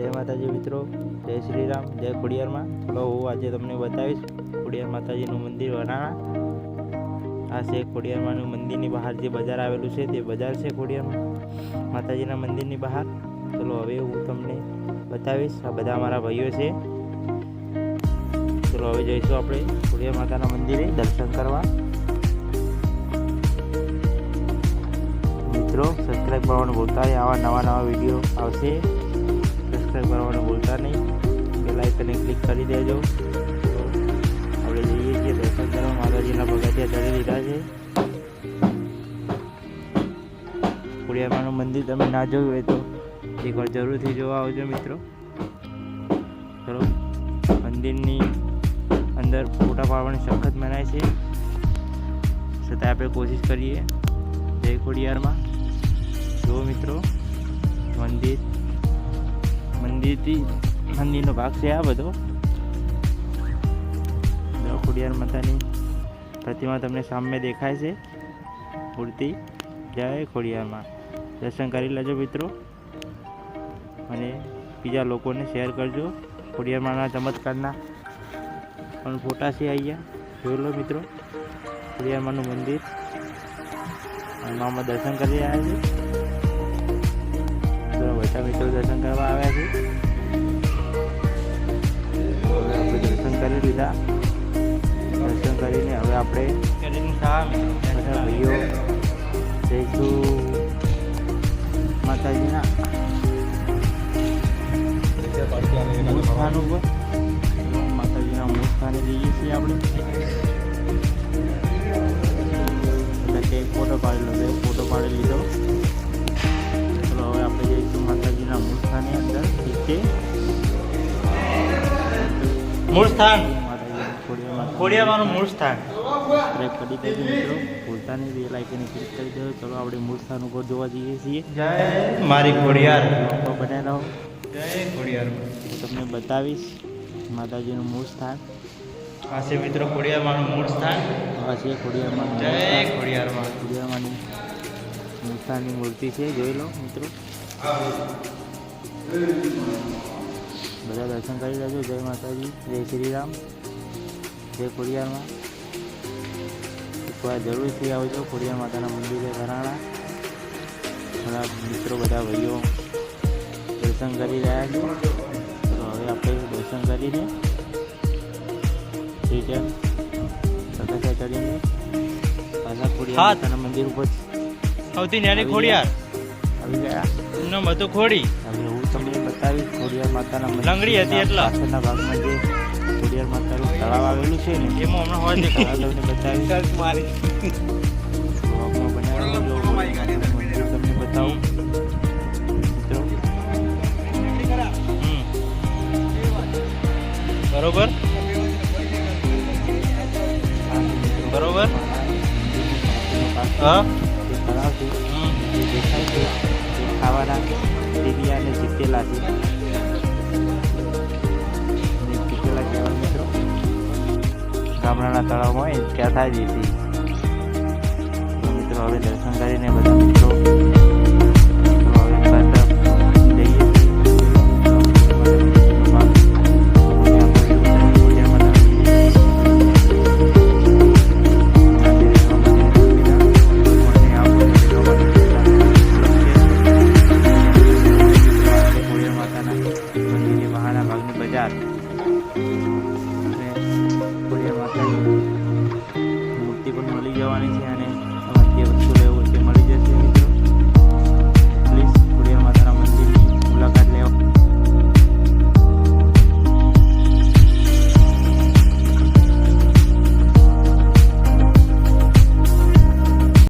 જય માતાજી મિત્રો, જય શ્રી રામ જય ખોડિયારમાં. ચલો હું આજે તમને બતાવીશ ખોડિયાર માતાજીનું મંદિર વરાણા આ છે ખોડિયારમાંનું મંદિરની બહાર જે બજાર આવેલું છે, તે બજાર છે ખોડિયારમાં, માતાજીના મંદિરની બહાર. ચલો હવે હું તમને બતાવીશ, આ બધા અમારા ભાઈઓ છે. ચલો હવે જઈશું આપણે ખોડિયાર માતાના મંદિરે દર્શન કરવા. મિત્રો સબસ્ક્રાઈબ કરવાનું ભૂલતા આવા નવા નવા વીડિયો આવશે. સબસ્ક્રાઈબ કરવાનું ભૂલતા નહીં. બેલ આઇકને ક્લિક કરી દેજો. આપણે જઈએ છીએ દર્શન કરવા માતાજીના પગથિયા ચડી લીધા છે. ખોડિયારમાંનું મંદિર તમે ના જોયું હોય તો એકવાર જરૂરથી જોવા આવજો મિત્રો. ચલો, મંદિરની અંદર ફોટા પાડવાની સખત મનાય છે. છતાં આપણે કોશિશ કરીએ જય ખોડિયારમાં. જુઓ મિત્રો, મંદિર મંદિરથી મંદિરનો ભાગ છે આ બધો. ખોડિયાર માતાની પ્રતિમા તમને સામે દેખાય છે. મૂર્તિ. જય ખોડિયારમાં. દર્શન કરી લેજો મિત્રો. અને બીજા લોકોને શેર કરજો. ખોડિયારમાંના ચમત્કારના પણ ફોટા છે અહીંયા. જોઈ લો મિત્રો. ખોડિયારમાંનું મંદિર. અને મામા દર્શન કરી રહ્યા છે. બધા મિત્રો દર્શન કરવા આવ્યા છે. હવે આપણે દર્શન કરી લીધા. દર્શન કરીને હવે આપણે બધા ભાઈઓ જઈશું માતાજીના. સ્થાન ઉપર. માતાજીના મૂળ સ્થાને જઈએ છીએ આપણે. ફોટો પાડેલો બે મૂળ સ્થાન? ખોડિયારમાંનું મૂળ સ્થાન? આપણે પડી દેજો મિત્રો. ભૂલતા નહીં બે લાઇકને ક્લિક કરી દેજો ચલો આપણે મૂળ સ્થાન ઉપર જોવા જઈએ છીએ. જય મારી ખોડિયાર. તો બને રહો. જય ખોડિયાર. હું તમને બતાવીશ માતાજીનું મૂળ સ્થાન. આ છે મિત્રો ખોડિયારમાંનું મૂળ સ્થાન. આ છે ખોડિયારમાં જય ખોડિયારમાં ખોડિયામાંની મૂળ સ્થાનની મૂર્તિ છે. જોઈ લો મિત્રો. બધા દર્શન કરી લેજો. જય માતાજી. જય શ્રી રામ જય ખોડિયારમાં. એકવાર જરૂરથી આવજો. ખોડિયાર માતાના મંદિરે ઘરાણા. ઘણા મિત્રો બધા ભાઈઓ દર્શન કરી રહ્યા છે. તો હવે આપણે દર્શન કરીને રિટર્ન પગથિયા ચડીને પાછા ખોડિયાર માતાના મંદિર ઉપર સૌથી નાની ખોડિયાર. આવી ગયા. નામ હતું ખોડી. તમને બતાવી ખોડિયાર માતાના લંગડી હતી એટલા. પાછળના ભાગમાં જે ખોડિયાર માતાનું તળાવ આવેલું છે ને એમાં હમણાં હોય છે. તમને બતાવી મારી. તમને બતાવું. બરોબર? બરોબર. હા. જીતેલા છે જીતેલા કહેવાય મિત્રો ગામડાના તળાવમાં ત્યાં થાય તો મિત્રો, હવે દર્શન કરીને બધા મિત્રો માતાના મંદિરની બહારના ભાગનું બજાર. ખોડિયાર માતાની મૂર્તિ પણ મળી જવાની છે અને તમારે જે વસ્તુ લેવું તે મળી જશે મિત્રો. પ્લીઝ ખોડિયાર માતાના મંદિરની મુલાકાત લેવા.